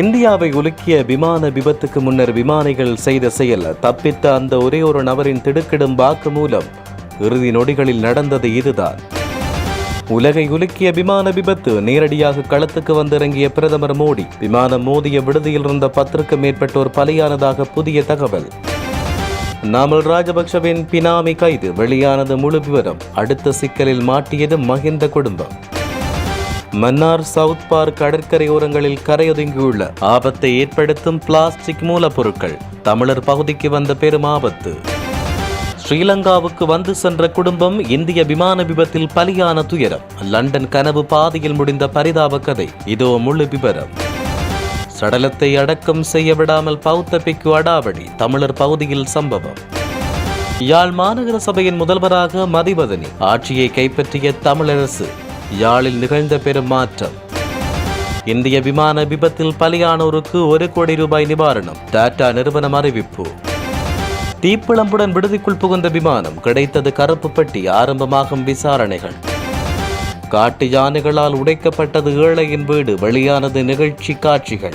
இந்தியாவை உலுக்கிய விமான விபத்துக்கு முன்னர் விமானிகள் செய்த செயல் தப்பித்த அந்த ஒரே ஒரு நபரின் திடுக்கிடும் வாக்கு மூலம் இறுதி நொடிகளில் நடந்தது இதுதான். உலகை உலுக்கிய விமான விபத்து நேரடியாக களத்துக்கு வந்திறங்கிய பிரதமர் மோடி விமானம் மோதிய விடுதியில் இருந்த பத்திற்கு மேற்பட்டோர் பலியானதாக புதிய தகவல். நாமல் ராஜபக்சவின் பினாமி கைது வெளியானது முழு விவரம் அடுத்த சிக்கலில் மாட்டியது மகிந்த குடும்பம். மன்னார் சவுத் பார்க் கடற்கரையோரங்களில் கரையொதுங்கியுள்ள ஆபத்தை ஏற்படுத்தும் பிளாஸ்டிக் மூலப்பொருட்கள் தமிழர் பகுதிக்கு வந்த பெரும் ஆபத்து. ஸ்ரீலங்காவுக்கு வந்து சென்ற குடும்பம் இந்திய விமான விபத்தில் பலியான துயரம். லண்டன் கனவு பாதையில் முடிந்த பரிதாப கதை. இதோ முழு விவரம் சடலத்தை அடக்கம் செய்ய விடாமல் பௌத்த பிக்கு அடாவடி தமிழர் பகுதியில் சம்பவம். யாழ் மாநகர சபையின் முதல்வராக மதிவதனி ஆட்சியை கைப்பற்றிய தமிழரசு யாழில் நிகழ்ந்த பெரும் மாற்றம். இந்திய விமான விபத்தில் பலியானோருக்கு ஒரு கோடி ரூபாய் நிவாரணம் டாடா நிறுவனம் அறிவிப்பு. தீப்பிழம்புடன் விடுதிக்குள் புகுந்த விமானம் கிடைத்தது கருப்பு பெட்டி ஆரம்பமாகும் விசாரணைகள். காட்டு யானைகளால் உடைக்கப்பட்டது ஏழையின் வீடு வெளியானது நிகழ்ச்சி காட்சிகள்.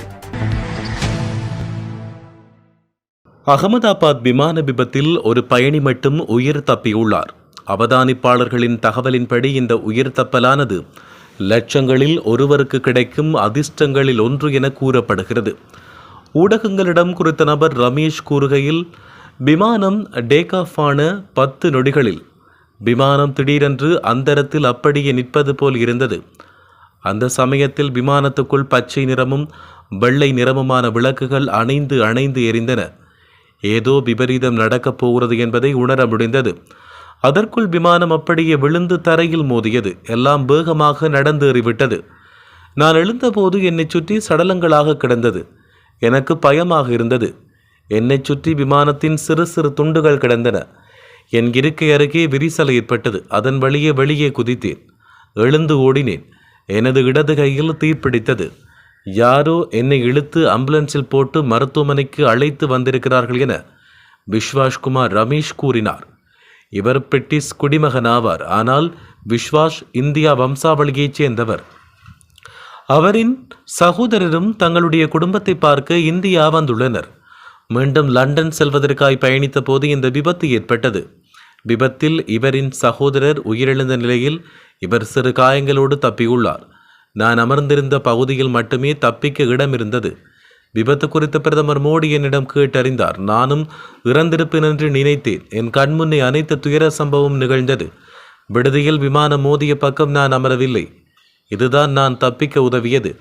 அகமதாபாத் விமான விபத்தில் ஒரு பயணி மட்டும் உயிர் தப்பியுள்ளார். அவதானிப்பாளர்களின் தகவலின்படி இந்த உயிர் தப்பலானது லட்சங்களில் ஒருவருக்கு கிடைக்கும் அதிர்ஷ்டங்களில் ஒன்று என கூறப்படுகிறது. ஊடகங்களிடம் குறித்த நபர் ரமேஷ் கூறுகையில் விமானம் டேக் ஆஃப்ஃபான பத்து நொடிகளில் விமானம் திடீரென்று அந்தரத்தில் அப்படியே நிற்பது போல் இருந்தது. அந்த சமயத்தில் விமானத்துக்குள் பச்சை நிறமும் வெள்ளை நிறமுமான விளக்குகள் அணைந்து அணைந்து எரிந்தன. ஏதோ விபரீதம் நடக்கப் போகிறது என்பதை உணர முடிந்தது. அதற்குள் விமானம் அப்படியே விழுந்து தரையில் மோதியது. எல்லாம் வேகமாக நடந்தேறிவிட்டது. நான் எழுந்தபோது என்னை சுற்றி சடலங்களாக கிடந்தது. எனக்கு பயமாக இருந்தது. என்னை சுற்றி விமானத்தின் சிறு சிறு துண்டுகள் கிடந்தன. என் இருக்கை அருகே விரிசல் ஏற்பட்டது. அதன் வழியே வெளியே குதித்தேன். எழுந்து ஓடினேன். எனது இடது கையில் தீப்பிடித்தது. யாரோ என்னை இழுத்து ஆம்புலன்ஸில் போட்டு மருத்துவமனைக்கு அழைத்து வந்திருக்கிறார்கள் என விஸ்வாஷ்குமார் ரமேஷ் கூறினார். இவர் பிரிட்டிஷ் குடிமகன் ஆவார் ஆனால் விஸ்வாஷ் இந்தியா வம்சாவளியைச் சேர்ந்தவர். அவரின் சகோதரரும் தங்களுடைய குடும்பத்தை பார்க்க இந்தியா வந்துள்ளனர். மீண்டும் லண்டன் செல்வதற்காய் பயணித்த போது இந்த விபத்து ஏற்பட்டது. விபத்தில் இவரின் சகோதரர் உயிரிழந்த நிலையில் இவர் சிறு காயங்களோடு தப்பியுள்ளார். நான் அமர்ந்திருந்த பகுதியில் மட்டுமே தப்பிக்க இடம் இருந்தது விபத்து குறித்து பிரதமர் மோடி என்னிடம் கேட்டறிந்தார். நானும் இறந்திருப்பேன் என்று நினைத்தேன். என் கண்முன்னே அனைத்து துயர சம்பவம் நிகழ்ந்தது. விடுதியில் விமானம் மோதிய பக்கம் நான் அமரவில்லை. இதுதான் நான் தப்பிக்க உதவியது.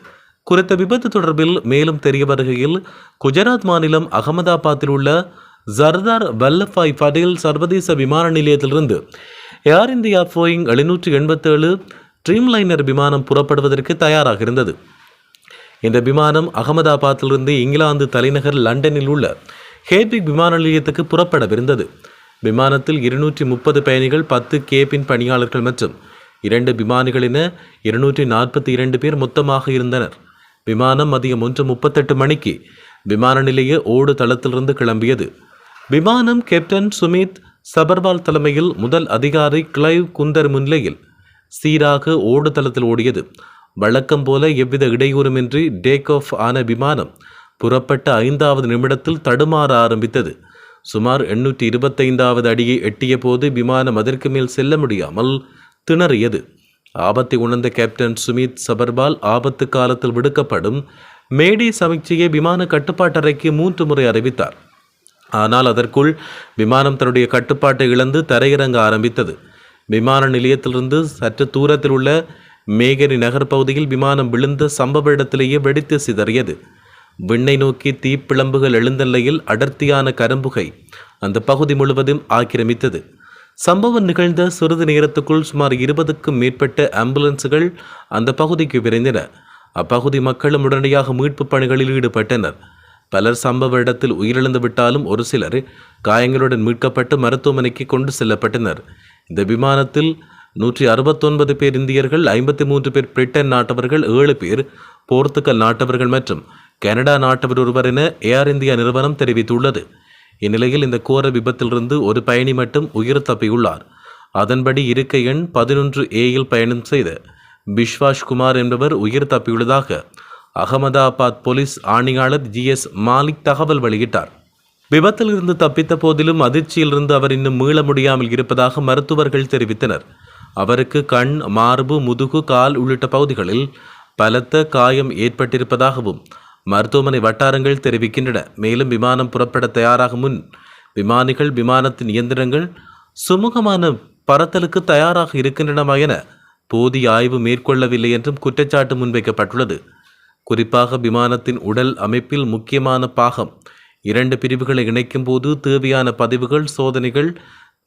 குறித்த விபத்து தொடர்பில் மேலும் தெரிய வருகையில் குஜராத் மாநிலம் அகமதாபாத்தில் உள்ள சர்தார் வல்லபாய் படேல் சர்வதேச விமான நிலையத்திலிருந்து ஏர் இந்தியா போயிங் எழுநூற்றி எண்பத்தேழு ட்ரீம்லைனர் விமானம் புறப்படுவதற்கு தயாராக இருந்தது. இந்த விமானம் அகமதாபாத்திலிருந்து இங்கிலாந்து தலைநகர் லண்டனில் உள்ள ஹேட்விக் விமான நிலையத்துக்கு புறப்படவிருந்தது. விமானத்தில் இருநூற்றி முப்பது பயணிகள் பத்து கேபின் பணியாளர்கள் மற்றும் இரண்டு விமானிகள் என இருநூற்றி நாற்பத்தி இரண்டு பேர் மொத்தமாக இருந்தனர். விமானம் மதியம் ஒன்று முப்பத்தெட்டு மணிக்கு விமான நிலைய ஓடு தளத்திலிருந்து கிளம்பியது. விமானம் கேப்டன் சுமித் சபர்வால் தலைமையில் முதல் அதிகாரி கிளைவ் குந்தர் முன்னிலையில் சீராக ஓடு தளத்தில் ஓடியது. வழக்கம் போல எவ்வித இடையூறுமின்றி டேக் ஆஃப் ஆன விமானம் புறப்பட்ட ஐந்தாவது நிமிடத்தில் தடுமாற ஆரம்பித்தது. சுமார் எண்ணூற்றி இருபத்தைந்தாவது அடியை எட்டிய போது விமானம் அதற்கு மேல் செல்ல முடியாமல் திணறியது. ஆபத்தை உணர்ந்த கேப்டன் சுமித் சபர்பால் ஆபத்து காலத்தில் விடுக்கப்படும் மேடி சமீட்சையை விமான கட்டுப்பாட்டறைக்கு மூன்று முறை அறிவித்தார். ஆனால் அதற்குள் விமானம் தன்னுடைய கட்டுப்பாட்டை இழந்து தரையிறங்க ஆரம்பித்தது. விமான நிலையத்திலிருந்து சற்று தூரத்தில் உள்ள மேகரி நகர் பகுதியில் விமானம் விழுந்த சம்பவ இடத்திலேயே வெடித்து சிதறியது. விண்ணை நோக்கி தீப்பிழம்புகள் எழுந்த நிலையில் அடர்த்தியான கரும்புகை அந்த பகுதி முழுவதும் ஆக்கிரமித்தது. சம்பவம் நிகழ்ந்த சிறிது நேரத்துக்குள் சுமார் இருபதுக்கும் மேற்பட்ட ஆம்புலன்ஸுகள் அந்த பகுதிக்கு விரைந்தன. அப்பகுதி மக்களும் உடனடியாக மீட்பு பணிகளில் ஈடுபட்டனர். பலர் சம்பவ இடத்தில் உயிரிழந்து விட்டாலும் ஒரு சிலர் காயங்களுடன் மீட்கப்பட்டு மருத்துவமனைக்கு கொண்டு செல்லப்பட்டனர். இந்த விமானத்தில் நூற்றி அறுபத்தொன்பது பேர் இந்தியர்கள் ஐம்பத்தி மூன்று பேர் பிரிட்டன் நாட்டவர்கள் ஏழு பேர் போர்த்துகல் நாட்டவர்கள் மற்றும் கனடா நாட்டவர் ஒருவர் என ஏர் இந்தியா நிறுவனம் தெரிவித்துள்ளது. இந்நிலையில் இந்த கோர விபத்திலிருந்து ஒரு பயணி மட்டும் உயிர் தப்பியுள்ளார். அதன்படி இருக்கை எண் பதினொன்று ஏயில் பயணம் செய்த பிஸ்வாஷ் குமார் என்பவர் உயிர் தப்பியுள்ளதாக அகமதாபாத் போலீஸ் ஆணையாளர் ஜி எஸ் மாலிக் தகவல் வெளியிட்டார். விபத்திலிருந்து தப்பித்த போதிலும் அதிர்ச்சியிலிருந்து அவர் இன்னும் மீள முடியாமல் இருப்பதாக மருத்துவர்கள் தெரிவித்தனர். அவருக்கு கண் மார்பு முதுகு கால் உள்ளிட்ட பகுதிகளில் பலத்த காயம் ஏற்பட்டிருப்பதாகவும் மருத்துவமனை வட்டாரங்கள் தெரிவிக்கின்றன. மேலும் விமானம் புறப்பட தயாராகும் முன் விமானிகள் விமானத்தின் இயந்திரங்கள் சுமூகமான பறத்தலுக்கு தயாராக இருக்கின்றனவா என போதிய ஆய்வு மேற்கொள்ளவில்லை என்றும் குற்றச்சாட்டு முன்வைக்கப்பட்டுள்ளது. குறிப்பாக விமானத்தின் உடல் அமைப்பில் முக்கியமான பாகம் இரண்டு பிரிவுகளை இணைக்கும் போது தேவையான பதிவுகள் சோதனைகள்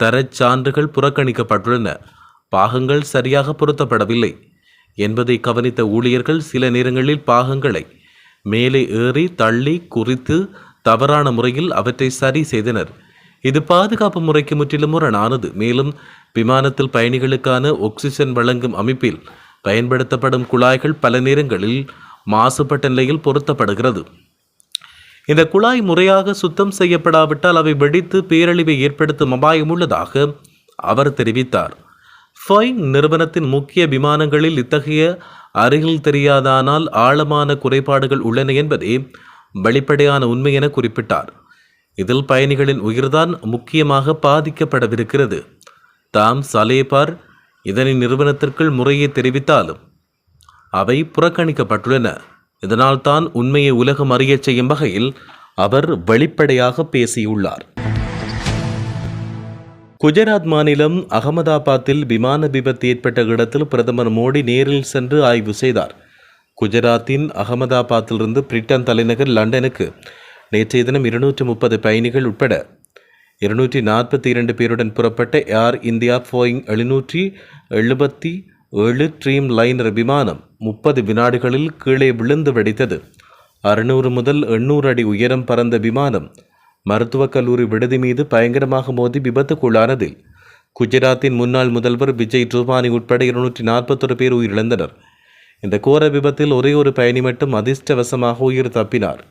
தரச் சான்றுகள் புறக்கணிக்கப்பட்டுள்ளன. பாகங்கள் சரியாக பொருத்தப்படவில்லை. என்பதை கவனித்த ஊழியர்கள் சில நேரங்களில் பாகங்களை மேலே ஏறி தள்ளி குறித்து தவறான முறையில் அவற்றை சரி செய்தனர். இது பாதுகாப்பு முறைக்கு முற்றிலும் முரணானது மேலும் விமானத்தில் பயணிகளுக்கான ஆக்சிஜன் வழங்கும் அமைப்பில் பயன்படுத்தப்படும் குழாய்கள் பல நேரங்களில் மாசுபட்ட நிலையில் பொருத்தப்படுகிறது. இந்த குழாய் முறையாக சுத்தம் செய்யப்படாவிட்டால் அவை வெடித்து பேரழிவை ஏற்படுத்தும் அபாயம் உள்ளதாக அவர் தெரிவித்தார். ஃபைங் நிறுவனத்தின் முக்கிய விமானங்களில் இத்தகைய அருகில் தெரியாதானால் ஆழமான குறைபாடுகள் உள்ளன என்பதே வெளிப்படையான உண்மை என குறிப்பிட்டார். இதில் பயணிகளின் உயிர்தான் முக்கியமாக பாதிக்கப்படவிருக்கிறது. தாம் சலேபார் இதனை நிறுவனத்திற்குள் முறையை தெரிவித்தாலும் அவை புறக்கணிக்கப்பட்டுள்ளன. இதனால் தான் உண்மையை உலகம் அறியச் செய்யும் வகையில் அவர் வெளிப்படையாக பேசியுள்ளார். குஜராத் மாநிலம் அகமதாபாத்தில் விமான விபத்து ஏற்பட்ட இடத்தில் பிரதமர் மோடி நேரில் சென்று ஆய்வு செய்தார். குஜராத்தின் அகமதாபாத்திலிருந்து பிரிட்டன் தலைநகர் லண்டனுக்கு நேற்றைய தினம் இருநூற்றி முப்பது பயணிகள் உட்பட இருநூற்றி நாற்பத்தி இரண்டு பேருடன் புறப்பட்ட ஏர் இந்தியா போயிங் எழுநூற்றி எழுபத்தி ஏழு ட்ரீம் லைனர் விமானம் முப்பது வினாடிகளில் கீழே விழுந்து வெடித்தது. அறுநூறு முதல் எண்ணூறு அடி உயரம் பறந்த விமானம் மருத்துவக் கல்லூரி விடுதி மீது பயங்கரமாக மோதி விபத்துக்குள்ளானதில் குஜராத்தின் முன்னாள் முதல்வர் விஜய் ரூபானி உட்பட இருநூற்றி நாற்பத்தொரு பேர் உயிரிழந்தனர். இந்த கோர விபத்தில் ஒரே ஒரு பயணி மட்டும் அதிர்ஷ்டவசமாக உயிர் தப்பினார்.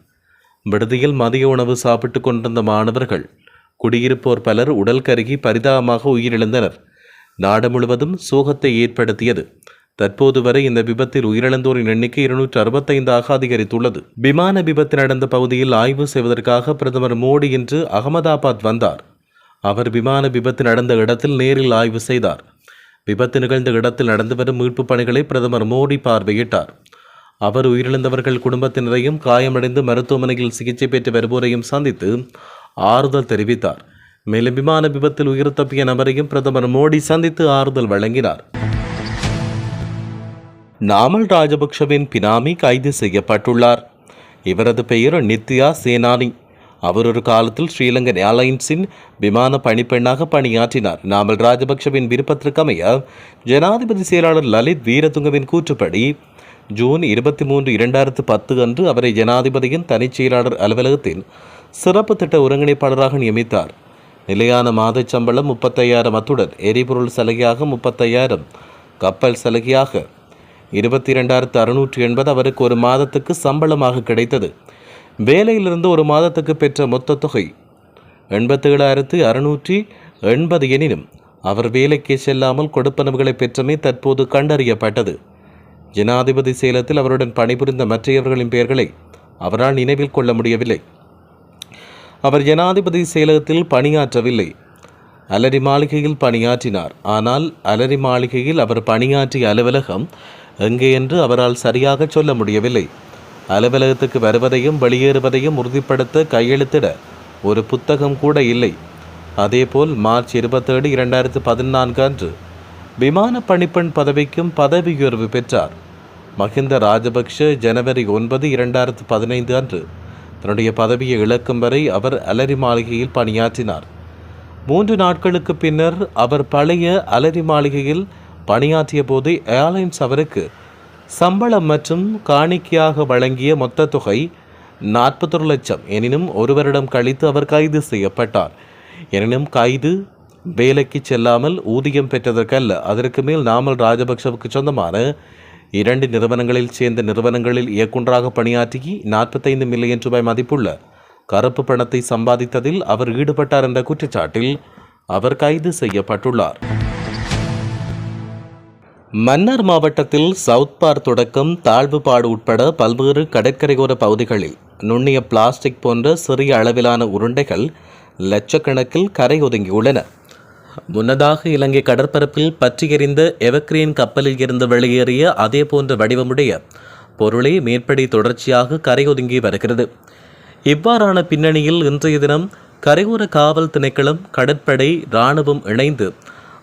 விடுதியில் மதிய உணவு சாப்பிட்டுக் கொண்டிருந்த மாணவர்கள் குடியிருப்போர் பலர் உடல் கருகி பரிதாபமாக உயிரிழந்தனர். நாடு முழுவதும் சோகத்தை ஏற்படுத்தியது. தற்போது வரை இந்த விபத்தில் உயிரிழந்தோரின் எண்ணிக்கை இருநூற்று அறுபத்தைந்தாக அதிகரித்துள்ளது. விமான விபத்து நடந்த பகுதியில் ஆய்வு செய்வதற்காக பிரதமர் மோடி இன்று அகமதாபாத் வந்தார். அவர் விமான விபத்து நடந்த இடத்தில் நேரில் ஆய்வு செய்தார். விபத்து நிகழ்ந்த இடத்தில் நடந்து வரும் மீட்புப் பணிகளை பிரதமர் மோடி பார்வையிட்டார். அவர் உயிரிழந்தவர்கள் குடும்பத்தினரையும் காயமடைந்து மருத்துவமனையில் சிகிச்சை பெற்று வருவோரையும் சந்தித்து ஆறுதல் தெரிவித்தார். மேலும் விமான விபத்தில் உயிர் தப்பிய நபரையும் பிரதமர் மோடி சந்தித்து ஆறுதல் வழங்கினார். நாமல் ராஜபக்ஷவின் பினாமி கைது செய்யப்பட்டுள்ளார். இவரது பெயர் நித்யா சேனானி. அவர் ஒரு காலத்தில் ஸ்ரீலங்கன் ஏர்லைன்ஸின் விமான பணிப்பெண்ணாக பணியாற்றினார். நாமல் ராஜபக்ஷவின் விருப்பத்திற்கமைய ஜனாதிபதி செயலாளர் லலித் வீரதுங்கவின் கூற்றுப்படி ஜூன் இருபத்தி மூன்று இரண்டாயிரத்து பத்து அன்று அவரை ஜனாதிபதியின் தனிச் செயலாளர் அலுவலகத்தின் சிறப்பு திட்ட ஒருங்கிணைப்பாளராக நியமித்தார். நிலையான மாதச் சம்பளம் முப்பத்தையாயிரம். அத்துடன் எரிபொருள் சலுகையாக முப்பத்தையாயிரம். கப்பல் சலுகையாக இருபத்தி இரண்டாயிரத்து அறுநூற்றி எண்பது அவருக்கு ஒரு மாதத்துக்கு சம்பளமாக கிடைத்தது. வேலையிலிருந்து ஒரு மாதத்துக்கு பெற்ற மொத்த தொகை எண்பத்தேழாயிரத்து அறுநூற்றி எண்பது எனினும் அவர் வேலைக்கு செல்லாமல் கொடுப்பனவுகளை பெற்றமே தற்போது கண்டறியப்பட்டது. ஜனாதிபதி சேலத்தில் அவருடன் பணிபுரிந்த மற்றையவர்களின் பெயர்களை அவரால் நினைவில் கொள்ள முடியவில்லை. அவர் ஜனாதிபதி செயலகத்தில் பணியாற்றவில்லை. அலரி மாளிகையில் பணியாற்றினார். ஆனால் அலரி மாளிகையில் அவர் பணியாற்றிய அலுவலகம் எங்கே என்று அவரால் சரியாக சொல்ல முடியவில்லை. அலுவலகத்துக்கு வருவதையும் வெளியேறுவதையும் உறுதிப்படுத்த கையெழுத்திட ஒரு புத்தகம் கூட இல்லை. அதேபோல் மார்ச் இருபத்தேழு இரண்டாயிரத்து பதினான்கு அன்று விமான பணிப்பெண் பதவிக்கும் பதவியுயர்வு பெற்றார். மஹிந்த ராஜபக்ஷ ஜனவரி ஒன்பது இரண்டாயிரத்து பதினைந்து அன்று தன்னுடைய பதவியை இழக்கும் வரை அவர் அலரி மாளிகையில் பணியாற்றினார். மூன்று நாட்களுக்கு பின்னர் அவர் பழைய அலரி மாளிகையில் பணியாற்றிய போது ஏர்லைன்ஸ் அவருக்கு சம்பளம் மற்றும் காணிக்கையாக வழங்கிய மொத்த தொகை நாற்பத்தொரு லட்சம். எனினும் ஒரு வருடம் கழித்து அவர் கைது செய்யப்பட்டார். எனினும் கைது வேலைக்கு செல்லாமல் ஊதியம் பெற்றதற்கல்ல. அதற்கு மேல் நாமல் ராஜபக்சவுக்கு சொந்தமான இரண்டு நிறுவனங்களில் சேர்ந்த நிறுவனங்களில் இயக்குநராக பணியாற்றி நாற்பத்தைந்து மில்லியன் ரூபாய் மதிப்புள்ள கருப்பு பணத்தை சம்பாதித்ததில் அவர் ஈடுபட்டார் என்ற குற்றச்சாட்டில் அவர் கைது செய்யப்பட்டுள்ளார். மன்னார் மாவட்டத்தில் சவுத் பார் தொடக்கம் தாழ்வுபாடு உட்பட பல்வேறு கடற்கரையோர பகுதிகளில் நுண்ணிய பிளாஸ்டிக் போன்ற சிறிய அளவிலான உருண்டைகள் லட்சக்கணக்கில் கரை ஒதுங்கியுள்ளன. முன்னதாக இலங்கை கடற்பரப்பில் பற்றி எறிந்த எவக்ரீன் கப்பலில் இருந்து வெளியேறிய அதே போன்ற வடிவமுடைய பொருளே மேற்படி தொடர்ச்சியாக கரை ஒதுங்கி வருகிறது. இவ்வாறான பின்னணியில் இன்றைய தினம் கரையோர காவல் திணைக்களம் கடற்படை இராணுவம் இணைந்து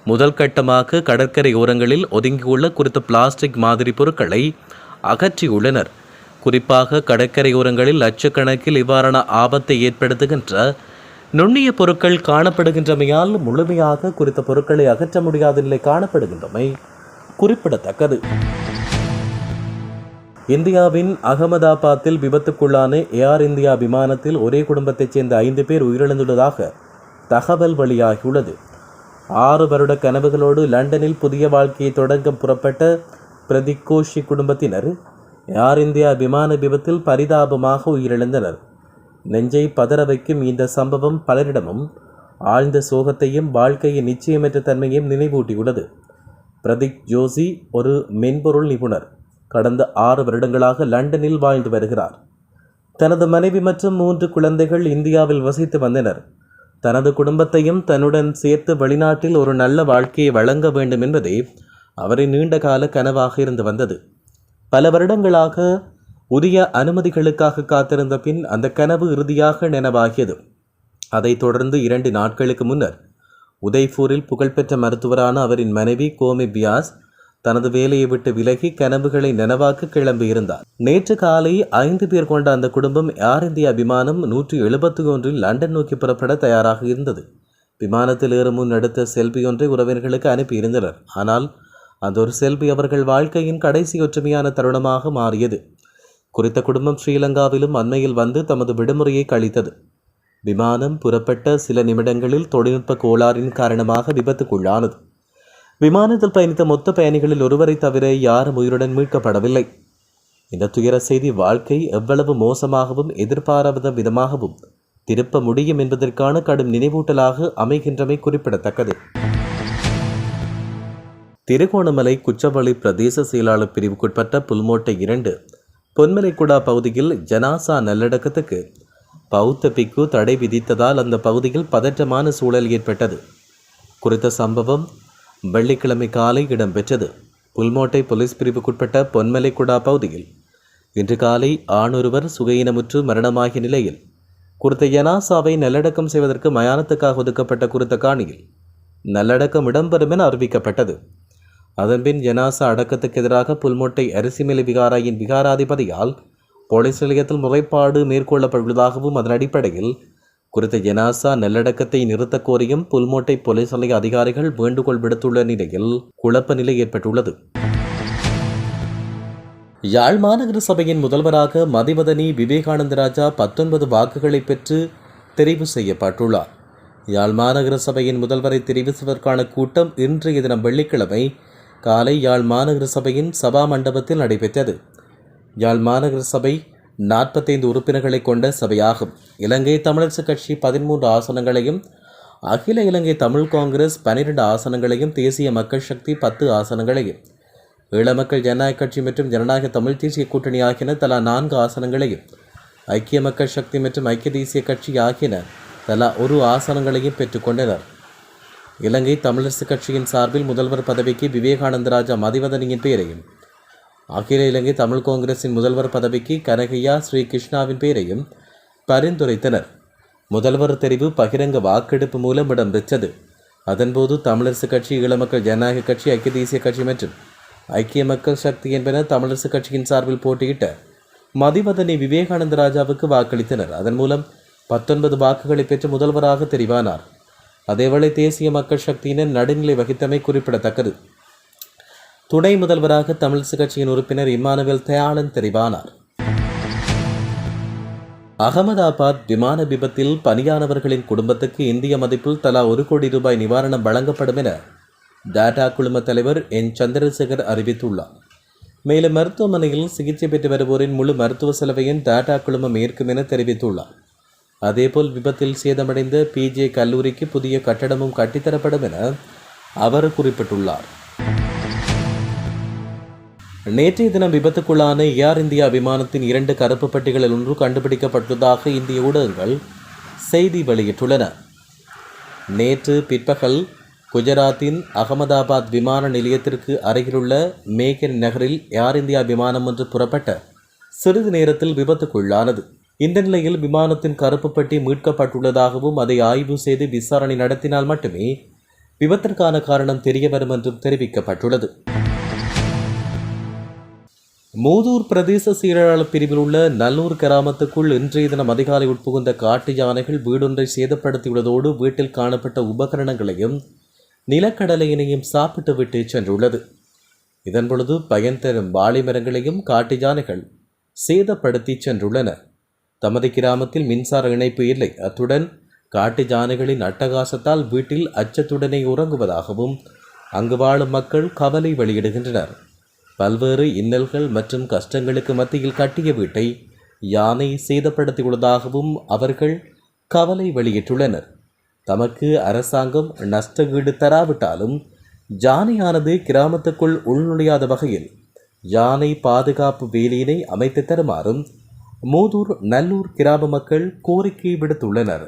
முதல் கட்டமாக கடற்கரை ஓரங்களில் ஒதுங்கியுள்ள குறித்த பிளாஸ்டிக் மாதிரி பொருட்களை அகற்றியுள்ளனர். குறிப்பாக கடற்கரையோரங்களில் லட்சக்கணக்கில் இவ்வாறான ஆபத்தை ஏற்படுத்துகின்ற நுண்ணிய பொருட்கள் காணப்படுகின்றமையால் முழுமையாக குறித்த பொருட்களை அகற்ற முடியாத நிலை காணப்படுகின்றமை குறிப்பிடத்தக்கது. இந்தியாவின் அகமதாபாத்தில் விபத்துக்குள்ளான ஏர் இந்தியா விமானத்தில் ஒரே குடும்பத்தைச் சேர்ந்த ஐந்து பேர் உயிரிழந்துள்ளதாக தகவல் வெளியாகியுள்ளது. ஆறு வருட கனவுகளோடு லண்டனில் புதிய வாழ்க்கையை தொடங்க புறப்பட்ட பிரதிக் கோஷி குடும்பத்தினர் ஏர் இந்தியா விமான விபத்தில் பரிதாபமாக உயிரிழந்தனர். நெஞ்சை பதற வைக்கும் இந்த சம்பவம் பலரிடமும் ஆழ்ந்த சோகத்தையும் வாழ்க்கையின் நிச்சயமற்ற தன்மையையும் நினைவூட்டியுள்ளது. பிரதீக் ஜோஷி ஒரு மென்பொருள் நிபுணர். கடந்த ஆறு வருடங்களாக லண்டனில் வாழ்ந்து வருகிறார். தனது மனைவி மற்றும் மூன்று குழந்தைகள் இந்தியாவில் வசித்து வந்தனர். தனது குடும்பத்தையும் தன்னுடன் சேர்த்து வெளிநாட்டில் ஒரு நல்ல வாழ்க்கையை வழங்க வேண்டும் என்பதே அவரின் நீண்டகால கனவாக இருந்து வந்தது. பல வருடங்களாக உரிய அனுமதிகளுக்காக காத்திருந்த பின் அந்த கனவு இறுதியாக நினைவாகியது. அதைத் தொடர்ந்து இரண்டு நாட்களுக்கு முன்னர் உதய்பூரில் புகழ்பெற்ற மருத்துவரான அவரின் மனைவி கோமி பியாஸ் தனது வேலையை விட்டு விலகி கனவுகளை நனவாக்க கிளம்பியிருந்தார். நேற்று காலை ஐந்து பேர் கொண்ட அந்த குடும்பம் ஏர் இந்தியா விமானம் நூற்றி எழுபத்தி ஒன்றில் லண்டன் நோக்கி புறப்பட தயாராக இருந்தது. விமானத்தில் ஏறும் முன் எடுத்த செல்பி ஒன்றை உறவினர்களுக்கு அனுப்பியிருந்தனர். ஆனால் அந்த ஒரு செல்பி அவர்கள் வாழ்க்கையின் கடைசி ஒற்றுமையான தருணமாக மாறியது. குறித்த குடும்பம் ஸ்ரீலங்காவிலும் அண்மையில் வந்து தமது விடுமுறையை கழித்தது. விமானம் புறப்பட்ட சில நிமிடங்களில் தொழில்நுட்ப கோளாறின் காரணமாக விபத்துக்குள்ளானது. விமானத்தில் பயணித்த மொத்த பயணிகளில் ஒருவரை தவிர யாரும் உயிருடன் மீட்கப்படவில்லை. இந்த துயர செய்தி வாழ்க்கை எவ்வளவு மோசமாகவும் எதிர்பாராத விதமாகவும் திருப்ப முடியும் என்பதற்கான கடும் நினைவூட்டலாக அமைகின்றமை குறிப்பிடத்தக்கது. திருகோணமலை குச்சவள்ளி பிரதேச செயலாளர் பிரிவுக்குட்பட்ட புல்மோட்டை இரண்டு பொன்மலைக்குடா பகுதியில் ஜனாசா நல்லடக்கத்துக்கு பௌத்த பிக்கு தடை விதித்ததால் அந்த பகுதியில் பதற்றமான சூழல் ஏற்பட்டது. குறித்த சம்பவம் வெள்ளிக்கிழமை காலை இடம்பெற்றது. புல்மோட்டை போலீஸ் பிரிவுக்குட்பட்ட பொன்மலைக்குடா பகுதியில் இன்று காலை ஆணொருவர் சுகையினமுற்று மரணமாகிய நிலையில் குறித்த யனாசாவை நல்லடக்கம் செய்வதற்கு மயானத்துக்காக ஒதுக்கப்பட்ட குறித்த காணியில் நல்லடக்கம் இடம்பெறும் என அறிவிக்கப்பட்டது. அதன்பின் ஜனாசா அடக்கத்துக்கு எதிராக புல்மோட்டை அரிசிமலை விகாராயின் விகாராதிபதியால் போலீஸ் நிலையத்தில் முறைப்பாடு மேற்கொள்ளப்பட்டுள்ளதாகவும் அதன் அடிப்படையில் குறித்த ஜெனாசா நல்லடக்கத்தை நிறுத்தக் கோரியும் புல்மோட்டை போலீஸ் நிலைய அதிகாரிகள் வேண்டுகோள் விடுத்துள்ள நிலையில் குழப்ப நிலை ஏற்பட்டுள்ளது. யாழ் மாநகர சபையின் முதல்வராக மதிவதனி விவேகானந்த ராஜா பத்தொன்பது வாக்குகளை பெற்று தெரிவு செய்யப்பட்டுள்ளார். யாழ் மாநகர சபையின் முதல்வரை தெரிவு செய்வதற்கான கூட்டம் இன்றைய தினம் வெள்ளிக்கிழமை காலை யாழ் மாநகர சபையின் சபா மண்டபத்தில் நடைபெற்றது. யாழ் மாநகர சபை நாற்பத்தைந்து உறுப்பினர்களை கொண்ட சபையாகும். இலங்கை தமிழரசு கட்சி பதிமூன்று ஆசனங்களையும் அகில இலங்கை தமிழ் காங்கிரஸ் பனிரெண்டு ஆசனங்களையும் தேசிய மக்கள் சக்தி பத்து ஆசனங்களையும் ஈழ மக்கள் ஜனநாயக கட்சி மற்றும் ஜனநாயக தமிழ் தேசிய கூட்டணி ஆகியன தலா நான்கு ஆசனங்களையும் ஐக்கிய மக்கள் சக்தி மற்றும் ஐக்கிய தேசிய கட்சி ஆகியன தலா ஒரு ஆசனங்களையும் பெற்றுக்கொண்டனர் இலங்கை தமிழரசுக் கட்சியின் சார்பில் முதல்வர் பதவிக்கு விவேகானந்த ராஜா மதிவதனியின் பெயரையும் அகில இலங்கை தமிழ் காங்கிரசின் முதல்வர் பதவிக்கு கனகையா ஸ்ரீ கிருஷ்ணாவின் பெயரையும் பரிந்துரைத்தனர். முதல்வர் தெரிவு பகிரங்க வாக்கெடுப்பு மூலம் இடம்பெற்றது. அதன்போது தமிழரசு கட்சி இளமக்கள் ஜனநாயக கட்சி ஐக்கிய தேசிய கட்சி மற்றும் ஐக்கிய மக்கள் சக்தி என்பன தமிழரசு கட்சியின் சார்பில் போட்டியிட்ட மதிவதனி விவேகானந்த ராஜாவுக்கு வாக்களித்தனர். அதன் மூலம் பத்தொன்பது வாக்குகளை பெற்று முதல்வராக தெரிவானார். அதேவேளை தேசிய மக்கள் சக்தியினர் நடுநிலை வகித்தமை குறிப்பிடத்தக்கது. துணை முதல்வராக தமிழிசு கட்சியின் உறுப்பினர் இம்மானுவேல் தயாளன் தெரிவானார். அகமதாபாத் விமான விபத்தில் பணியானவர்களின் குடும்பத்துக்கு இந்திய மதிப்பில் தலா ஒரு கோடி ரூபாய் நிவாரணம் வழங்கப்படும் என டாடா குழும தலைவர் என். சந்திரசேகர் அறிவித்துள்ளார். மேலும் மருத்துவமனையில் சிகிச்சை பெற்று வருவோரின் முழு மருத்துவ செலவையும் டாடா குழுமம் ஏற்கும் என தெரிவித்துள்ளார். அதேபோல் விபத்தில் சேதமடைந்த பிஜே கல்லூரிக்கு புதிய கட்டடமும் கட்டித்தரப்படும் என அவர் குறிப்பிட்டுள்ளார். நேற்றைய தினம் விபத்துக்குள்ளான ஏர் இந்தியா விமானத்தின் இரண்டு கருப்பு பெட்டிகளில் ஒன்று கண்டுபிடிக்கப்பட்டுள்ளதாக இந்திய ஊடகங்கள் செய்தி வெளியிட்டுள்ளன. நேற்று பிற்பகல் குஜராத்தின் அகமதாபாத் விமான நிலையத்திற்கு அருகிலுள்ள மேகன் நகரில் ஏர் இந்தியா விமானம் ஒன்று புறப்பட்ட சிறிது நேரத்தில் விபத்துக்குள்ளானது. இந்த நிலையில் விமானத்தின் கருப்பு பெட்டி மீட்கப்பட்டுள்ளதாகவும் அதை ஆய்வு செய்து விசாரணை நடத்தினால் மட்டுமே விபத்திற்கான காரணம் தெரிய வரும் என்றும் தெரிவிக்கப்பட்டுள்ளது. மூதூர் பிரதேச சீரழாளர் பிரிவில் உள்ள நல்லூர் கிராமத்துக்குள் இன்றைய தினம் அதிகாலை உட்புகுந்த காட்டு யானைகள் வீடொன்றை சேதப்படுத்தியுள்ளதோடு வீட்டில் காணப்பட்ட உபகரணங்களையும் நிலக்கடலையினையும் சாப்பிட்டு விட்டு சென்றுள்ளது. இதன் பொழுது பயன் தரும் வாழை மரங்களையும் காட்டு யானைகள் சேதப்படுத்தி சென்றுள்ளன. தமது கிராமத்தில் மின்சார இணைப்பு இல்லை. அத்துடன் காட்டு யானைகளின் அட்டகாசத்தால் வீட்டில் அச்சத்துடனே உறங்குவதாகவும் அங்கு வாழும் மக்கள் கவலை வெளியிடுகின்றனர். பல்வேறு இன்னல்கள் மற்றும் கஷ்டங்களுக்கு மத்தியில் கட்டிய வீட்டை யானை சேதப்படுத்தியுள்ளதாகவும் அவர்கள் கவலை வெளியிட்டுள்ளனர். தமக்கு அரசாங்கம் நஷ்டஈடு தராவிட்டாலும் யானையானது கிராமத்துக்குள் உள்நுழையாத வகையில் யானை பாதுகாப்பு வேலியினை அமைத்து தருமாறும் மூதூர் நல்லூர் கிராம மக்கள் கோரிக்கை விடுத்துள்ளனர்.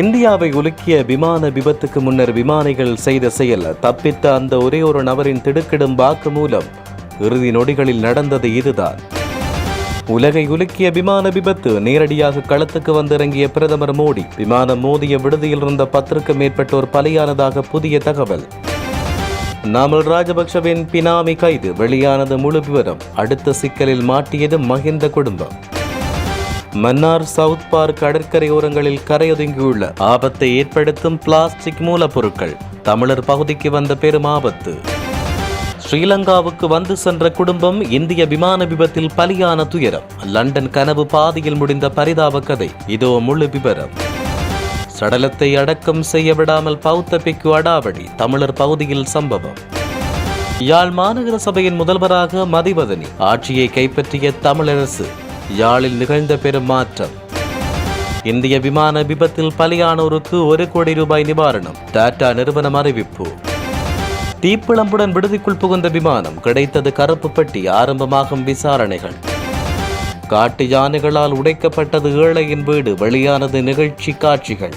இந்தியாவை உலுக்கிய விமான விபத்துக்கு முன்னர் விமானிகள் செய்த செயல் தப்பித்த அந்த ஒரே ஒரு நபரின் திடுக்கிடும் வாக்கு மூலம் இறுதி நொடிகளில் நடந்தது இதுதான். உலகை உலுக்கிய விமான விபத்து நேரடியாக களத்துக்கு வந்திறங்கிய பிரதமர் மோடி விமானம் மோதிய விடுதியில் இருந்த பத்திற்கும் மேற்பட்டோர் பலியானதாக புதிய தகவல். நாமல் ராஜபக்சவின் பினாமி கைது வெளியானது முழு விவரம் அடுத்த சிக்கலில் மாட்டியது மஹிந்த குடும்பம். மன்னார் சவுத் பார்க் கடற்கரையோரங்களில் கரையொதுங்கியுள்ள ஆபத்தை ஏற்படுத்தும் பிளாஸ்டிக் மூலப்பொருட்கள் தமிழர் பகுதிக்கு வந்த பெரும் ஆபத்து. ஸ்ரீலங்காவுக்கு வந்து சென்ற குடும்பம் இந்திய விமான விபத்தில் பலியான துயரம். லண்டன் கனவு பாதியில் முடிந்த பரிதாப கதை. இதோ முழு விவரம் சடலத்தை அடக்கம் செய்ய விடாமல் பௌத்த பிக்கு அடாவடி தமிழர் பகுதியில் சம்பவம். யாழ் மாநகர சபையின் முதல்வராக மதிவதனி. ஆட்சியை கைப்பற்றிய தமிழரசு யாழில் நிகழ்ந்த பெரும் மாற்றம் இந்திய விமான விபத்தில் பலியானோருக்கு ஒரு கோடி ரூபாய் நிவாரணம் டாடா நிறுவனம் அறிவிப்பு. தீப்பிழம்புடன் விடுதிக்குள் புகுந்த விமானம் கிடைத்தது கருப்பு பெட்டி ஆரம்பமாகும் விசாரணைகள். காட்டு யானைகளால் உடைக்கப்பட்டது ஏழையின் வீடு வெளியானது நிகழ்ச்சி காட்சிகள்.